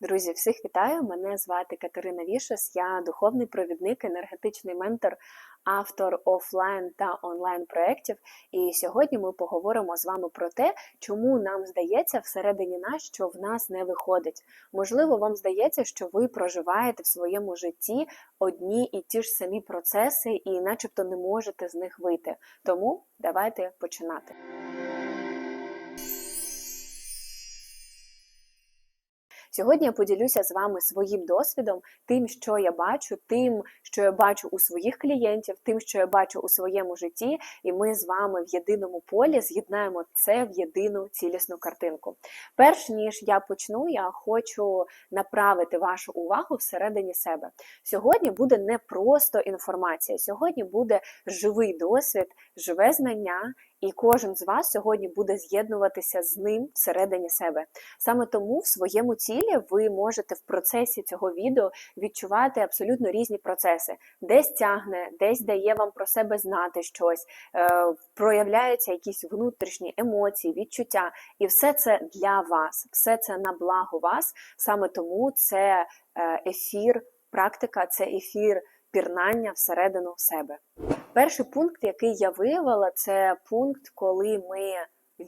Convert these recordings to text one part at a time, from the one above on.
Друзі, всіх вітаю! Мене звати Катерина Вішес, я духовний провідник, енергетичний ментор, автор офлайн та онлайн проєктів. І сьогодні ми поговоримо з вами про те, чому нам здається всередині нас, що в нас не виходить. Можливо, вам здається, що ви проживаєте в своєму житті одні і ті ж самі процеси, і начебто не можете з них вийти. Тому давайте починати. Сьогодні я поділюся з вами своїм досвідом, тим, що я бачу, тим, що я бачу у своїх клієнтів, тим, що я бачу у своєму житті, і ми з вами в єдиному полі з'єднаємо це в єдину цілісну картинку. Перш ніж я почну, я хочу направити вашу увагу всередині себе. Сьогодні буде не просто інформація, сьогодні буде живий досвід, живе знання. І кожен з вас сьогодні буде з'єднуватися з ним всередині себе. Саме тому в своєму тілі ви можете в процесі цього відео відчувати абсолютно різні процеси. Десь тягне, десь дає вам про себе знати щось, е, проявляються якісь внутрішні емоції, відчуття. І все це для вас, все це на благо вас. Саме тому це е, ефір, практика, це ефір пірнання всередину себе. Перший пункт, який я виявила, це пункт, коли ми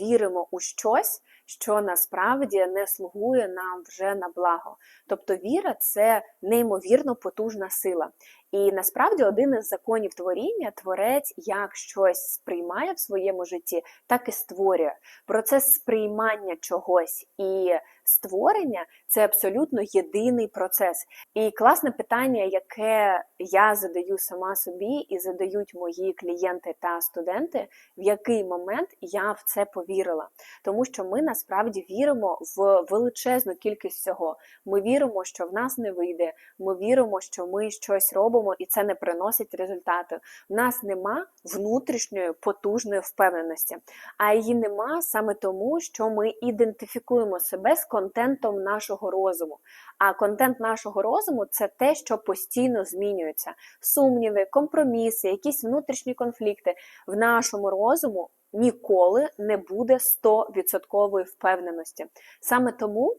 віримо у щось, що насправді не слугує нам вже на благо. Тобто віра це неймовірно потужна сила. І насправді один із законів творіння творець як щось сприймає в своєму житті, так і створює. Процес сприймання чогось і створення це абсолютно єдиний процес. І класне питання, яке я задаю сама собі і задають мої клієнти та студенти, в який момент я в це повірила. Тому що ми насправді віримо в величезну кількість цього. Ми віримо, що в нас не вийде, ми віримо, що ми щось робимо і це не приносить результату. В нас нема внутрішньої потужної впевненості, а її нема саме тому, що ми ідентифікуємо себе з контентом нашого розуму. А контент нашого розуму це те, що постійно змінюється. Сумніви, компроміси, якісь внутрішні конфлікти в нашому розуму. Ніколи не буде 100% впевненості. Саме тому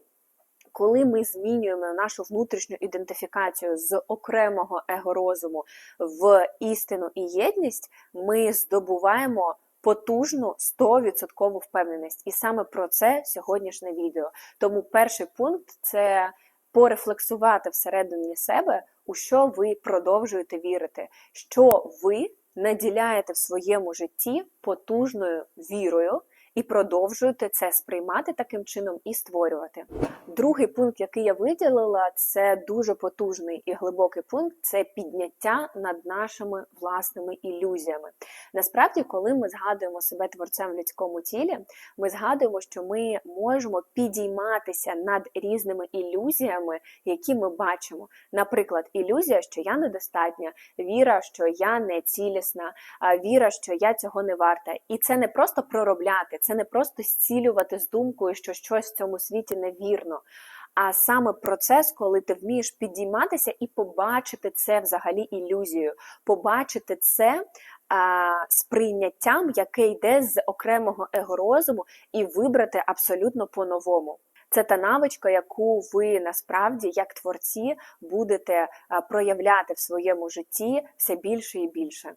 коли ми змінюємо нашу внутрішню ідентифікацію з окремого его-розуму в істину і єдність, ми здобуваємо потужну 100% впевненість. І саме про це сьогоднішнє відео. Тому перший пункт це порефлексувати всередині себе, у що ви продовжуєте вірити, що ви наділяєте в своєму житті потужною вірою і продовжуєте це сприймати таким чином і створювати. Другий пункт, який я виділила, це дуже потужний і глибокий пункт це підняття над нашими власними ілюзіями. Насправді, коли ми згадуємо себе творцем в людському тілі, ми згадуємо, що ми можемо підійматися над різними ілюзіями, які ми бачимо. Наприклад, ілюзія, що я недостатня, віра, що я не цілісна, віра, що я цього не варта. І це не просто проробляти це не просто зцілювати з думкою, що щось в цьому світі невірно. А саме процес, коли ти вмієш підійматися і побачити це взагалі ілюзією, побачити це а, сприйняттям, яке йде з окремого егорозуму, і вибрати абсолютно по-новому. Це та навичка, яку ви насправді, як творці, будете проявляти в своєму житті все більше і більше.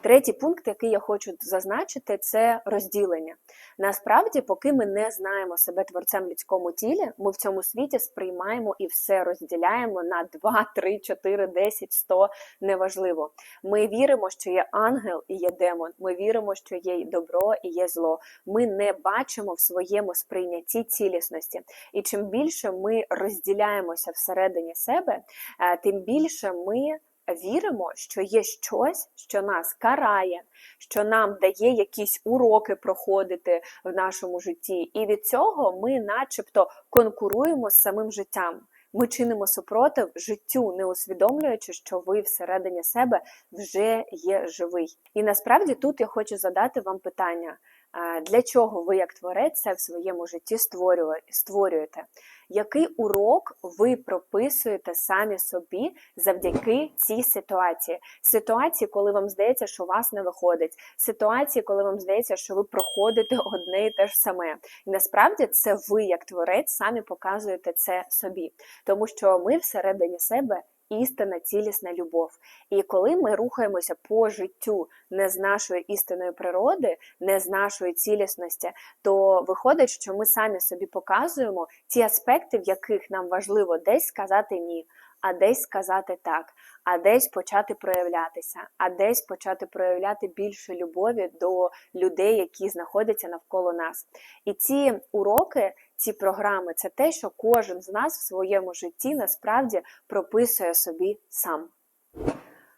Третій пункт, який я хочу зазначити, це розділення. Насправді, поки ми не знаємо себе творцем в людському тілі, ми в цьому світі сприймаємо і все розділяємо на 2, 3, 4, 10, 100, неважливо. Ми віримо, що є ангел і є демон. Ми віримо, що є добро і є зло. Ми не бачимо в своєму сприйнятті цілісності. І чим більше ми розділяємося всередині себе, е, тим більше ми віримо, що є щось, що нас карає, що нам дає якісь уроки проходити в нашому житті. І від цього ми, начебто, конкуруємо з самим життям. Ми чинимо супротив життю, не усвідомлюючи, що ви всередині себе вже є живий. І насправді тут я хочу задати вам питання: Для чого ви, як творець, це в своєму житті створює- створюєте? Який урок ви прописуєте самі собі завдяки цій ситуації? Ситуації, коли вам здається, що у вас не виходить, ситуації, коли вам здається, що ви проходите одне і те ж саме. І насправді це ви, як творець, самі показуєте це собі, тому що ми всередині себе. Істинна цілісна любов. І коли ми рухаємося по життю не з нашої істинної природи, не з нашої цілісності, то виходить, що ми самі собі показуємо ті аспекти, в яких нам важливо десь сказати ні, а десь сказати так, а десь почати проявлятися, а десь почати проявляти більше любові до людей, які знаходяться навколо нас. І ці уроки, ці програми це те, що кожен з нас в своєму житті насправді прописує собі сам.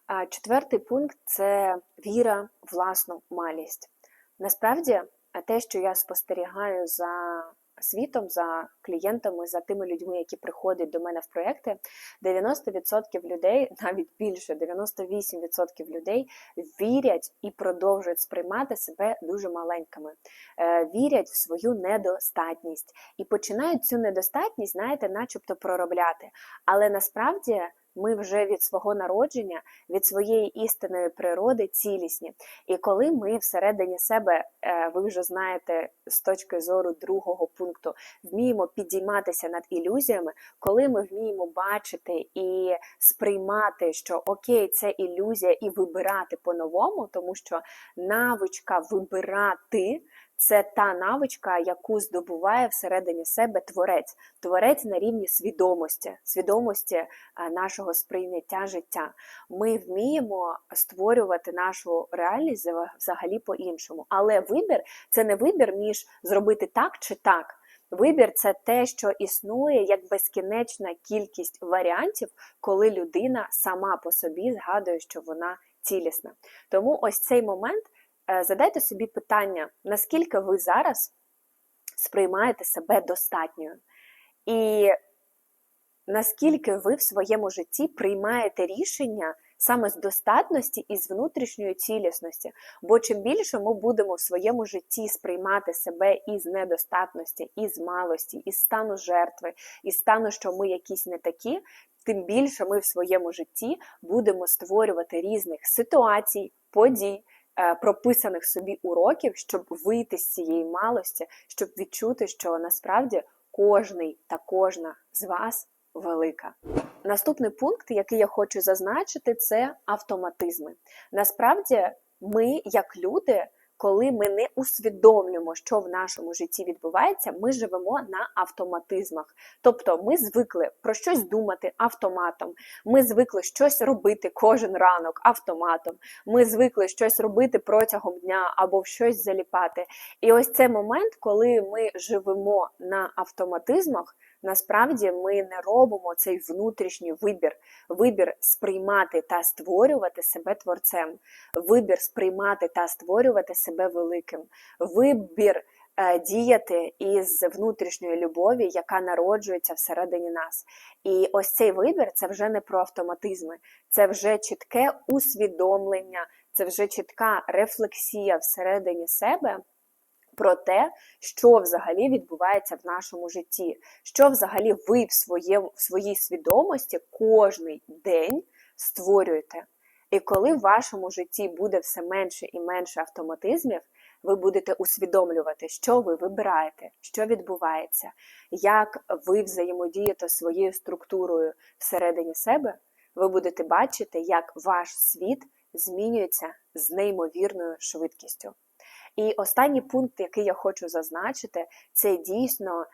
А четвертий пункт це віра власну малість. Насправді, те, що я спостерігаю за світом, за клієнтами, за тими людьми, які приходять до мене в проекти, 90% людей, навіть більше, 98% людей вірять і продовжують сприймати себе дуже маленькими, Е, вірять в свою недостатність. І починають цю недостатність, знаєте, начебто проробляти. Але насправді ми вже від свого народження, від своєї істинної природи цілісні. І коли ми всередині себе, е, ви вже знаєте з точки зору другого пункту, вміємо підійматися над ілюзіями, коли ми вміємо бачити і сприймати, що окей, це ілюзія, і вибирати по-новому, тому що навичка вибирати. Це та навичка, яку здобуває всередині себе творець, творець на рівні свідомості, свідомості е, нашого сприйняття життя. Ми вміємо створювати нашу реальність взагалі по-іншому. Але вибір це не вибір між зробити так чи так. Вибір це те, що існує як безкінечна кількість варіантів, коли людина сама по собі згадує, що вона цілісна. Тому ось цей момент задайте собі питання, наскільки ви зараз сприймаєте себе достатньою, і наскільки ви в своєму житті приймаєте рішення саме з достатності і з внутрішньої цілісності. Бо чим більше ми будемо в своєму житті сприймати себе із недостатності, із малості, із стану жертви, із стану, що ми якісь не такі, тим більше ми в своєму житті будемо створювати різних ситуацій, подій. Е, Прописаних собі уроків, щоб вийти з цієї малості, щоб відчути, що насправді кожний та кожна з вас велика. Наступний пункт, який я хочу зазначити, це автоматизми. Насправді, ми, як люди, коли ми не усвідомлюємо, що в нашому житті відбувається, ми живемо на автоматизмах. Тобто ми звикли про щось думати автоматом, ми звикли щось робити кожен ранок автоматом, ми звикли щось робити протягом дня або в щось заліпати. І ось цей момент, коли ми живемо на автоматизмах, насправді ми не робимо цей внутрішній вибір, вибір сприймати та створювати себе творцем, вибір сприймати та створювати себе великим, вибір е, діяти із внутрішньої любові, яка народжується всередині нас. І ось цей вибір це вже не про автоматизми, це вже чітке усвідомлення, це вже чітка рефлексія всередині себе про те, що взагалі відбувається в нашому житті, що взагалі ви в, своєму, в своїй свідомості кожний день створюєте. І коли в вашому житті буде все менше і менше автоматизмів, ви будете усвідомлювати, що ви вибираєте, що відбувається, як ви взаємодієте своєю структурою всередині себе, ви будете бачити, як ваш світ змінюється з неймовірною швидкістю. І останній пункт, який я хочу зазначити, це дійсно, е,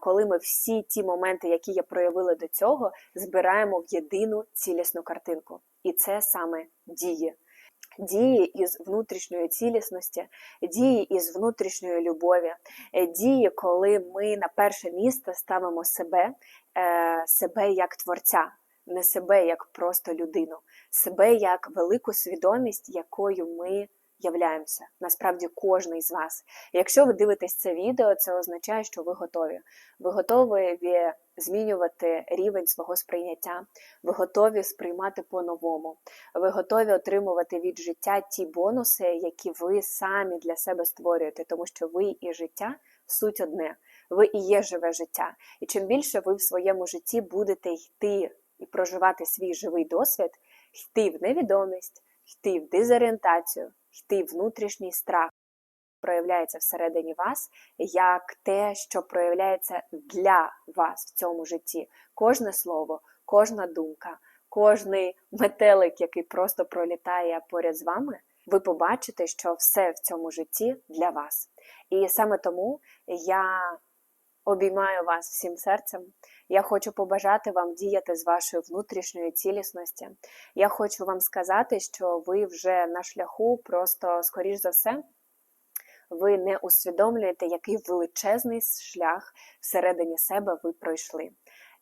коли ми всі ті моменти, які я проявила до цього, збираємо в єдину цілісну картинку. І це саме дії. Дії із внутрішньої цілісності, дії із внутрішньої любові, е, дії, коли ми на перше місце ставимо себе, е, себе як творця, не себе як просто людину, себе як велику свідомість, якою ми являємося. Насправді кожний з вас. Якщо ви дивитесь це відео, це означає, що ви готові. Ви готові змінювати рівень свого сприйняття, ви готові сприймати по-новому, ви готові отримувати від життя ті бонуси, які ви самі для себе створюєте, тому що ви і життя суть одне. Ви і є живе життя. І чим більше ви в своєму житті будете йти і проживати свій живий досвід, йти в невідомість, йти в дезорієнтацію, йти внутрішній страх, проявляється всередині вас, як те, що проявляється для вас в цьому житті. Кожне слово, кожна думка, кожний метелик, який просто пролітає поряд з вами, ви побачите, що все в цьому житті для вас. І саме тому я обіймаю вас всім серцем. Я хочу побажати вам діяти з вашої внутрішньої цілісності. Я хочу вам сказати, що ви вже на шляху, просто, скоріш за все, ви не усвідомлюєте, який величезний шлях всередині себе ви пройшли.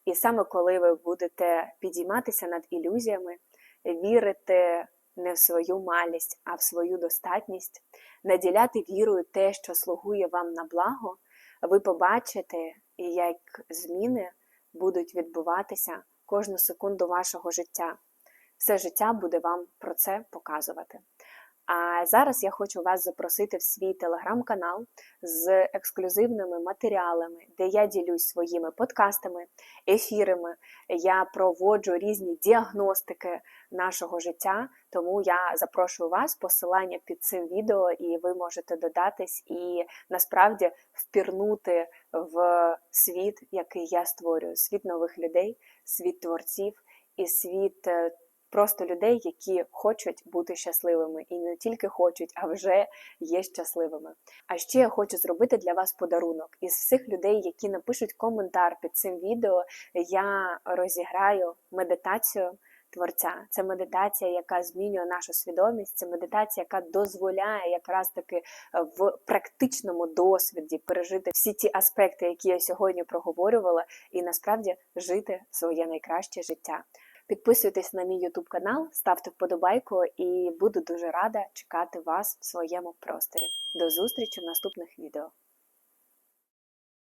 І саме коли ви будете підійматися над ілюзіями, вірити не в свою малість, а в свою достатність, наділяти вірою те, що слугує вам на благо, ви побачите, як зміни будуть відбуватися кожну секунду вашого життя. Все життя буде вам про це показувати. А зараз я хочу вас запросити в свій телеграм-канал з ексклюзивними матеріалами, де я ділюсь своїми подкастами, ефірами. Я проводжу різні діагностики нашого життя. Тому я запрошую вас посилання під цим відео, і ви можете додатись і насправді впірнути в світ, який я створюю: світ нових людей, світ творців і світ е, просто людей, які хочуть бути щасливими, і не тільки хочуть, а вже є щасливими. А ще я хочу зробити для вас подарунок із всіх людей, які напишуть коментар під цим відео. Я розіграю медитацію. Творця, це медитація, яка змінює нашу свідомість, це медитація, яка дозволяє якраз таки в практичному досвіді пережити всі ті аспекти, які я сьогодні проговорювала, і насправді жити своє найкраще життя. Підписуйтесь на мій YouTube канал, ставте вподобайку і буду дуже рада чекати вас в своєму просторі. До зустрічі в наступних відео.